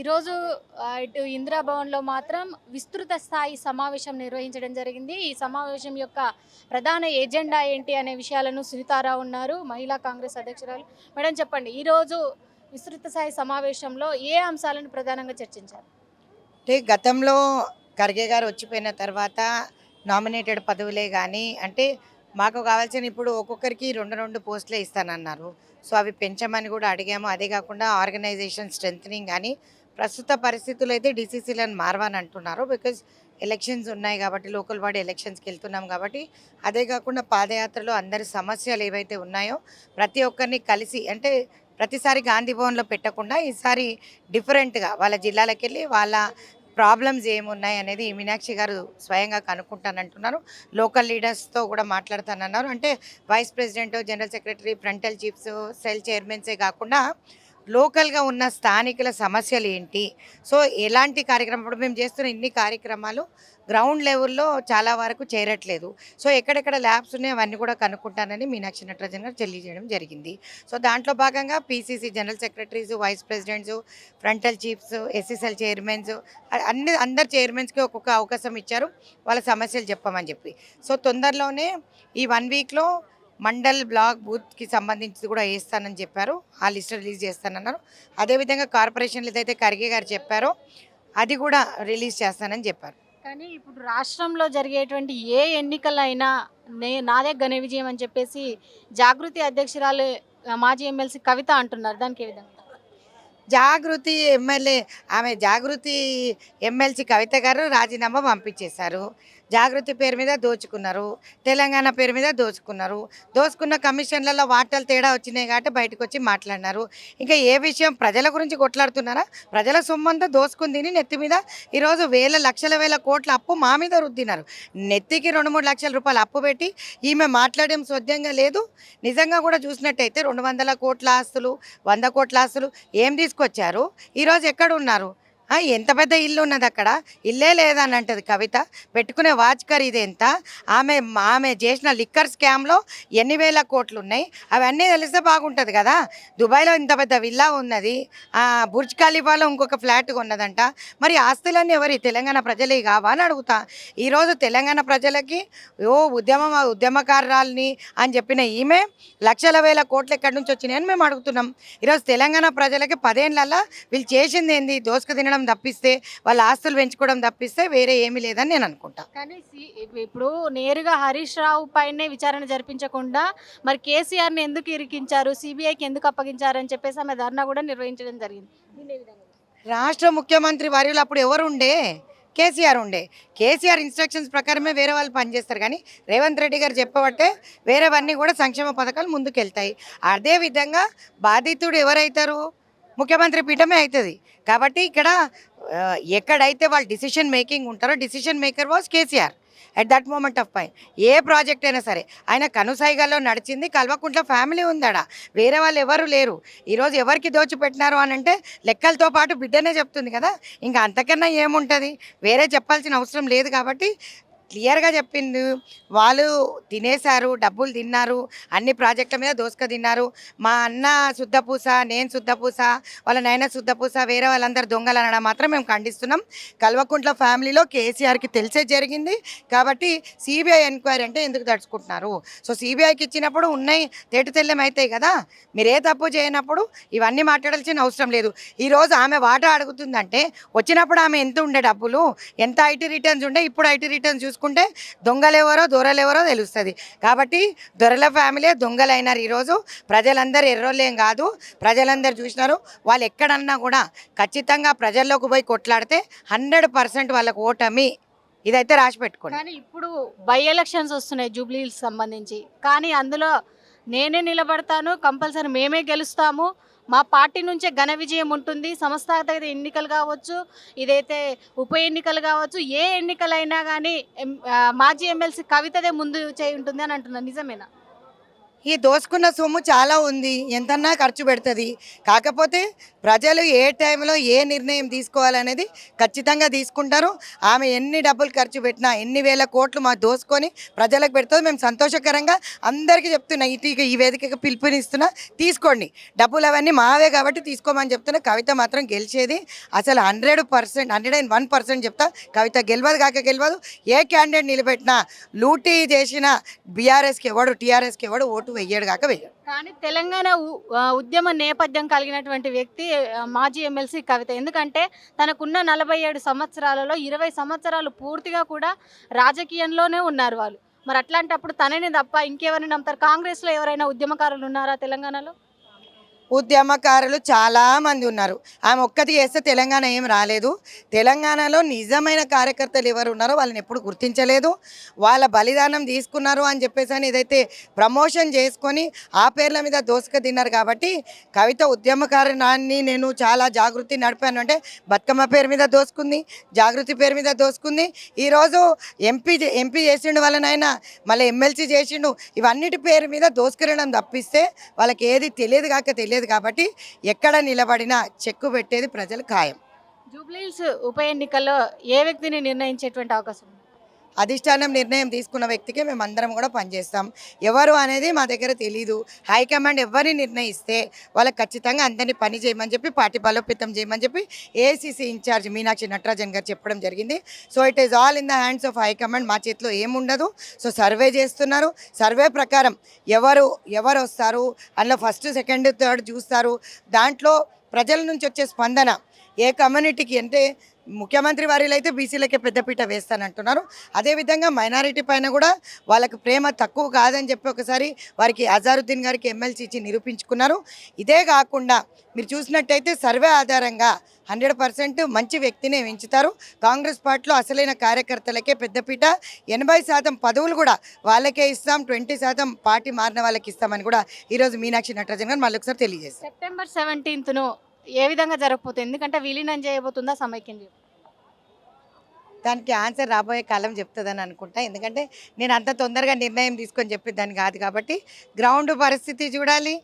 ఈరోజు ఇటు ఇందిరాభవన్లో మాత్రం విస్తృత స్థాయి సమావేశం నిర్వహించడం జరిగింది. ఈ సమావేశం యొక్క ప్రధాన ఎజెండా ఏంటి అనే విషయాలను సునీతారావు ఉన్నారు మహిళా కాంగ్రెస్ అధ్యక్షురాలు. మేడం చెప్పండి ఈరోజు విస్తృత స్థాయి సమావేశంలో ఏ అంశాలను ప్రధానంగా చర్చించారు? అంటే గతంలో ఖర్గే గారు వచ్చిపోయిన తర్వాత నామినేటెడ్ పదవులే కానీ అంటే మాకు కావాల్సిన ఇప్పుడు ఒక్కొక్కరికి రెండు రెండు పోస్టులే ఇస్తానన్నారు. సో అవి పెంచమని కూడా అడిగాము. అదే కాకుండా ఆర్గనైజేషన్ స్ట్రెంథనింగ్ కానీ ప్రస్తుత పరిస్థితులు అయితే డీసీసీలను మారవని అంటున్నారు. బికాజ్ ఎలక్షన్స్ ఉన్నాయి కాబట్టి లోకల్ బాడీ ఎలక్షన్స్కి వెళ్తున్నాం కాబట్టి అదే కాకుండా పాదయాత్రలో అందరి సమస్యలు ఏవైతే ఉన్నాయో ప్రతి ఒక్కరిని కలిసి అంటే ప్రతిసారి గాంధీ భవన్లో పెట్టకుండా ఈసారి డిఫరెంట్గా వాళ్ళ జిల్లాలకు వెళ్ళి వాళ్ళ ప్రాబ్లమ్స్ ఏమున్నాయి అనేది మీనాక్షి గారు స్వయంగా కనుక్కుంటానంటున్నారు లోకల్ లీడర్స్తో కూడా మాట్లాడతానన్నారు అంటే vice president general secretary frontal chiefs cell చైర్మన్సే కాకుండా లోకల్గా ఉన్న స్థానికుల సమస్యలు ఏంటి సో ఎలాంటి కార్యక్రమం? ఇప్పుడు మేము చేస్తున్న ఇన్ని కార్యక్రమాలు గ్రౌండ్ లెవెల్లో చాలా వరకు చేరట్లేదు. సో ఎక్కడెక్కడ ల్యాబ్స్ ఉన్నాయి అవన్నీ కూడా కనుక్కుంటానని మీనాక్షి నటరాజన్ గారు తెలియజేయడం జరిగింది. సో దాంట్లో భాగంగా PCC general secretaries vice presidents frontal chiefs SSL chairmans అన్ని అందరు చైర్మన్స్కి ఒక్కొక్క అవకాశం ఇచ్చారు. వాళ్ళ సమస్యలు చెప్పమని చెప్పి. సో తొందరలోనే ఈ వన్ వీక్లో మండల్ బ్లాక్ బూత్కి సంబంధించి కూడా వేస్తానని చెప్పారు. ఆ లిస్ట్ రిలీజ్ చేస్తానన్నారు. అదేవిధంగా కార్పొరేషన్లు ఏదైతే ఖర్గే గారు చెప్పారో అది కూడా రిలీజ్ చేస్తానని చెప్పారు. కానీ ఇప్పుడు రాష్ట్రంలో జరిగేటువంటి ఏ ఎన్నికలైనా నే నాదే ఘన విజయం అని చెప్పేసి జాగృతి అధ్యక్షురాలు మాజీ ఎమ్మెల్సీ కవిత అంటున్నారు. దానికి ఏ విధంగా? జాగృతి ఎమ్మెల్యే ఆమె జాగృతి ఎమ్మెల్సీ కవిత గారు రాజీనామా పంపించేశారు. జాగృతి పేరు మీద దోచుకున్నారు. తెలంగాణ పేరు మీద దోచుకున్నారు. దోచుకున్న కమిషన్లలో వార్తలు తేడా వచ్చినాయి కాబట్టి బయటకు వచ్చి మాట్లాడినారు. ఇంకా ఏ విషయం ప్రజల గురించి కొట్లాడుతున్నారా? ప్రజల సొమ్మంతా దోచుకుని తిని నెత్తి మీద. ఈరోజు వేల లక్షల వేల కోట్ల అప్పు మా మీద రుద్దినారు. నెత్తికి రెండు మూడు లక్షల రూపాయలు అప్పు పెట్టి ఈమె మాట్లాడడం సొద్యంగా లేదు. నిజంగా కూడా చూసినట్టయితే రెండు వందల కోట్ల ఆస్తులు వంద కోట్ల ఆస్తులు ఏం తీసుకొచ్చారు? ఈరోజు ఎక్కడ ఉన్నారు? ఎంత పెద్ద ఇల్లు ఉన్నది అక్కడ? ఇల్లే లేదని అంటది కవిత. పెట్టుకునే వాచ్ ఖరీదు ఎంత? ఆమె ఆమె చేసిన లిక్కర్ స్కామ్లో ఎన్ని వేల కోట్లు ఉన్నాయి అవన్నీ తెలిస్తే బాగుంటుంది కదా? దుబాయ్లో ఇంత పెద్ద విల్లా ఉన్నది. బుర్జ్ ఖలీఫాలో ఇంకొక ఫ్లాట్ ఉన్నదంట మరి ఆస్తులన్నీ ఎవరి? తెలంగాణ ప్రజలే కావా అని అడుగుతా. ఈరోజు తెలంగాణ ప్రజలకి ఓ ఉద్యమ ఉద్యమకారాలని అని చెప్పిన ఈమె లక్షల వేల కోట్లు ఎక్కడి నుంచి వచ్చినాయని మేము అడుగుతున్నాం. ఈరోజు తెలంగాణ ప్రజలకి పదేళ్ళ వీళ్ళు చేసింది ఏంది? దోసుకు తినడం తప్పిస్తే వాళ్ళ ఆస్తులు పెంచుకోవడం తప్పిస్తే వేరే ఏమీ లేదని నేను అనుకుంటా. కానీ ఇప్పుడు నేరుగా హరీష్ రావు పైనే విచారణ జరిపించకుండా మరి కేసీఆర్ని ఎందుకు ఇరికించారు? సిబిఐకి ఎందుకు అప్పగించారు అని చెప్పేసి ఆమె ధర్నా కూడా నిర్వహించడం జరిగింది. రాష్ట్ర ముఖ్యమంత్రి వర్యులు అప్పుడు ఎవరు ఉండే? కేసీఆర్ ఉండే. కేసీఆర్ ఇన్స్ట్రక్షన్స్ ప్రకారమే వేరే వాళ్ళు పనిచేస్తారు. కానీ రేవంత్ రెడ్డి గారు చెప్పబట్టే వేరేవన్నీ కూడా సంక్షేమ పథకాలు ముందుకెళ్తాయి. అదేవిధంగా బాధితుడు ఎవరైతారు? ముఖ్యమంత్రి పీఠమే అవుతుంది కాబట్టి ఇక్కడ ఎక్కడైతే వాళ్ళు డిసిషన్ మేకింగ్ ఉంటారో decision maker was KCR. At that moment of pain A project అయినా సరే ఆయన కనుసైగాలో నడిచింది కల్వకుంట్ల ఫ్యామిలీ ఉందాడ వేరే వాళ్ళు ఎవరు లేరు. ఈరోజు ఎవరికి దోచిపెట్టినారు అని అంటే లెక్కలతో పాటు బిడ్డనే చెప్తుంది కదా. ఇంకా అంతకన్నా ఏముంటుంది? వేరే చెప్పాల్సిన అవసరం లేదు కాబట్టి క్లియర్గా చెప్పింది. వాళ్ళు తినేశారు డబ్బులు తిన్నారు అన్ని ప్రాజెక్టుల మీద దోసుక తిన్నారు. మా అన్న శుద్ధపూస నేను శుద్ధపూస వాళ్ళ నాయన శుద్ధపూస వేరే వాళ్ళందరూ దొంగలు అనడం మాత్రం మేము ఖండిస్తున్నాం. కల్వకుంట్ల ఫ్యామిలీలో కేసీఆర్కి తెలిసే జరిగింది. కాబట్టి సిబిఐ ఎంక్వైరీ అంటే ఎందుకు తడుచుకుంటున్నారు? సో సిబిఐకి ఇచ్చినప్పుడు ఉన్నాయి తేటుతెల్లెం అవుతాయి కదా. మీరే తప్పు చేయనప్పుడు ఇవన్నీ మాట్లాడాల్సిన అవసరం లేదు. ఈరోజు ఆమె వాటా అడుగుతుందంటే వచ్చినప్పుడు ఆమె ఎంత ఉండే డబ్బులు ఎంత ఐటీ రిటర్న్స్ ఉండే ఇప్పుడు ఐటీ రిటర్న్స్ చూసుకుంటే దొంగలెవరో దొరలెవరో తెలుస్తుంది. కాబట్టి దొరల ఫ్యామిలీ దొంగలైనారు ఈరోజు. ప్రజలందరూ ఎర్రోళ్ళేం కాదు. ప్రజలందరూ చూసినారు. వాళ్ళు ఎక్కడన్నా కూడా ఖచ్చితంగా ప్రజల్లోకి పోయి కొట్లాడితే హండ్రెడ్ పర్సెంట్ వాళ్ళకు ఓటమి. ఇదైతే రాసి పెట్టుకోండి. కానీ ఇప్పుడు బై ఎలక్షన్స్ వస్తున్నాయి జూబ్లీకి సంబంధించి. కానీ అందులో నేనే నిలబడతాను కంపల్సరీ మేమే గెలుస్తాము. మా పార్టీ నుంచే ఘన విజయం ఉంటుంది. సంస్థాగత ఎన్నికలు కావచ్చు ఇదైతే ఉప ఎన్నికలు కావచ్చు ఏ ఎన్నికలైనా కానీ మాజీ ఎమ్మెల్సీ కవితదే ముందు చేయి ఉంటుంది అని అంటున్నారు నిజమేనా? ఈ దోసుకున్న సొమ్ము చాలా ఉంది. ఎంతన్నా ఖర్చు పెడుతుంది. కాకపోతే ప్రజలు ఏ టైంలో ఏ నిర్ణయం తీసుకోవాలనేది ఖచ్చితంగా తీసుకుంటారు. ఆమె ఎన్ని డబ్బులు ఖర్చు పెట్టినా ఎన్ని వేల కోట్లు మా దోసుకొని ప్రజలకు పెడుతుంది మేము సంతోషకరంగా అందరికీ చెప్తున్నా. ఇటు ఈ వేదికగా పిలుపునిస్తున్నా తీసుకోండి. డబ్బులు అవన్నీ మావే కాబట్టి తీసుకోమని చెప్తున్నా. కవిత మాత్రం గెలిచేది అసలు hundred percent hundred and one percent చెప్తా. కవిత గెలవదు కాక గెలవదు. ఏ క్యాండిడేట్ నిలబెట్టినా లూటీ చేసిన బీఆర్ఎస్కి ఎవడు టీఆర్ఎస్కి ఎవడు ఓటు వెయ్యాడు కాక వెయ్యాడు. కానీ తెలంగాణ ఉ- ఉద్యమ నేపథ్యం కలిగినటువంటి వ్యక్తి మాజీ ఎమ్మెల్సీ కవిత. ఎందుకంటే తనకున్న నలభై ఏడు సంవత్సరాలలో ఇరవై సంవత్సరాలు పూర్తిగా కూడా రాజకీయంలోనే ఉన్నారు వాళ్ళు. మరి అట్లాంటప్పుడు తనని తప్ప ఇంకెవరిని నమ్ముతారు? కాంగ్రెస్లో ఎవరైనా ఉద్యమకారులు ఉన్నారా తెలంగాణలో? ఉద్యమకారులు చాలామంది ఉన్నారు. ఆమె ఒక్కటి చేస్తే తెలంగాణ ఏం రాలేదు. తెలంగాణలో నిజమైన కార్యకర్తలు ఎవరు ఉన్నారో వాళ్ళని ఎప్పుడు గుర్తించలేదు. వాళ్ళ బలిదానం తీసుకున్నారు అని చెప్పేసి అని ఏదైతే ప్రమోషన్ చేసుకొని ఆ పేర్ల మీద దోసుక తిన్నారు కాబట్టి కవిత ఉద్యమకారణాన్ని నేను చాలా జాగృతి నడిపాను. అంటే బతుకమ్మ పేరు మీద దోసుకుంది జాగృతి పేరు మీద దోసుకుంది. ఈరోజు ఎంపీ ఎంపీ చేసిండు వాళ్ళనైనా మళ్ళీ ఎమ్మెల్సీ చేసిండు ఇవన్నిటి పేరు మీద దోసుకురడం తప్పిస్తే వాళ్ళకి ఏది తెలియదు కాక తెలియదు. కాబట్టి ఎక్కడ నిలబడినా చెక్కు పెట్టేది ప్రజలు ఖాయం. జూబ్లీహిల్స్ ఉప ఎన్నికల్లో ఏ వ్యక్తిని నిర్ణయించేటువంటి అవకాశం ఉంది? అధిష్టానం నిర్ణయం తీసుకున్న వ్యక్తికి మేము అందరం కూడా పనిచేస్తాం. ఎవరు అనేది మా దగ్గర తెలీదు. హైకమాండ్ ఎవరిని నిర్ణయిస్తే వాళ్ళకి ఖచ్చితంగా అందరినీ పని చేయమని చెప్పి పార్టీ బలోపేతం చేయమని చెప్పి ఏసీసీ ఇన్ఛార్జ్ మీనాక్షి నటరాజన్ గారు చెప్పడం జరిగింది. So it is all in the hands of high command మా చేతిలో ఏముండదు. సో సర్వే చేస్తున్నారు. సర్వే ప్రకారం ఎవరు ఎవరు వస్తారు? అందులో ఫస్ట్ సెకండ్ థర్డ్ చూస్తారు. దాంట్లో ప్రజల నుంచి వచ్చే స్పందన ఏ కమ్యూనిటీకి అంటే ముఖ్యమంత్రి వారిలో అయితే బీసీలకే పెద్దపీట వేస్తానంటున్నారు. అదేవిధంగా మైనారిటీ పైన కూడా వాళ్ళకి ప్రేమ తక్కువ కాదని చెప్పి ఒకసారి వారికి అజారుద్దీన్ గారికి ఎమ్మెల్సీ ఇచ్చి నిరూపించుకున్నారు. ఇదే కాకుండా మీరు చూసినట్టయితే సర్వే ఆధారంగా హండ్రెడ్ పర్సెంట్ మంచి వ్యక్తిని ఎంచుతారు. కాంగ్రెస్ పార్టీలో అసలైన కార్యకర్తలకే పెద్దపీట ఎనభై శాతం పదవులు కూడా వాళ్ళకే ఇస్తాం. ట్వంటీ శాతం పార్టీ మారిన వాళ్ళకి ఇస్తామని కూడా ఈరోజు మీనాక్షి నటరాజన్ గారు మళ్ళీ ఒకసారి తెలియజేస్తారు సెప్టెంబర్ సెవెంటీన్త్ను ఏ విధంగా జరగబోతుంది ఎందుకంటే విలీనం చేయబోతుందా సమైక్యం చేయబోతుందా? దానికి ఆన్సర్ రాబోయే కాలం చెప్తుందని అనుకుంటా. ఎందుకంటే నేను అంత తొందరగా నిర్ణయం తీసుకొని చెప్పేదాన్ని కాదు కాబట్టి గ్రౌండ్ పరిస్థితి చూడాలి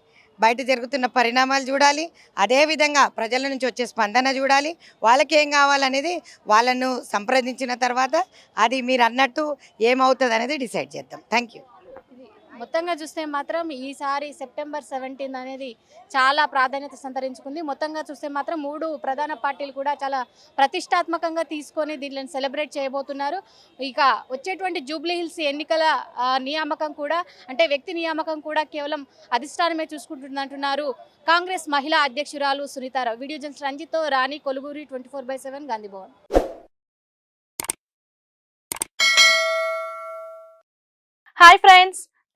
బయట జరుగుతున్న పరిణామాలు చూడాలి అదేవిధంగా ప్రజల నుంచి వచ్చే స్పందన చూడాలి వాళ్ళకి ఏం కావాలనేది వాళ్ళను సంప్రదించిన తర్వాత అది మీరు అన్నట్టు ఏమవుతుంది అనేది డిసైడ్ చేద్దాం. థ్యాంక్ యూ మొత్తంగా చూస్తే మాత్రం ఈసారి సెప్టెంబర్ సెవెంటీన్ అనేది చాలా ప్రాధాన్యత సంతరించుకుంది. మొత్తంగా చూస్తే మాత్రం మూడు ప్రధాన పార్టీలు కూడా చాలా ప్రతిష్టాత్మకంగా తీసుకొని దీనిని సెలబ్రేట్ చేయబోతున్నారు. ఇక వచ్చేటువంటి జూబ్లీ హిల్స్ ఎన్నికల నియామకం కూడా అంటే వ్యక్తి నియామకం కూడా కేవలం అధిష్టానమే చూసుకుంటుందంటున్నారు కాంగ్రెస్ మహిళా అధ్యక్షురాలు సునీతారావు. వీడియో జన్స్ రంజిత్తో రాణి కొలుగురి twenty four by seven Gandhi Bhavan. Hi friends